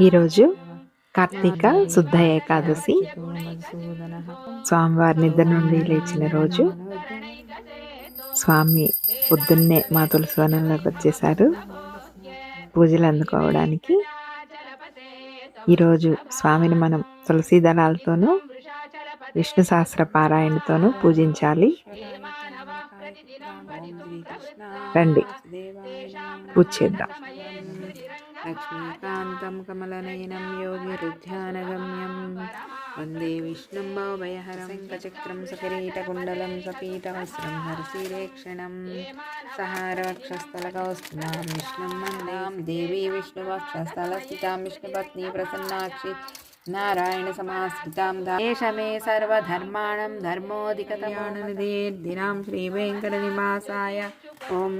ఈరోజు కార్తీక శుద్ధ ఏకాదశి. స్వామివారి నిద్ర నుండి లేచిన రోజు స్వామి పొద్దున్నే మా తులసి వనంలోకి వచ్చేసారు పూజలు అందుకోవడానికి. ఈరోజు స్వామిని మనం తులసి దళాలతోనూ విష్ణు సహస్ర పారాయణతోనూ పూజించాలి. రండి. పూజ చేద్దాం. లక్ష్మీకాంతం కమలనయనం యోగిరుధ్యానగమ్యం వందే విష్ణుం భవభయహరం శంఖచక్రం సకిరీటకుండలం సపీతవస్త్రం హర్షిరేక్షణం సహారవక్షస్థలకౌస్తునాం విష్ణుం వందాం దేవీ విష్ణువక్షస్థలస్థితాం విష్ణుపత్ని ప్రసన్నాక్షి నారాయణ సమాశ్రితాం దేశ మే సర్వధర్మాణం ధర్మోధికతమాననిధేర్దినాం శ్రీ వెంకట నివాసాయ ఓం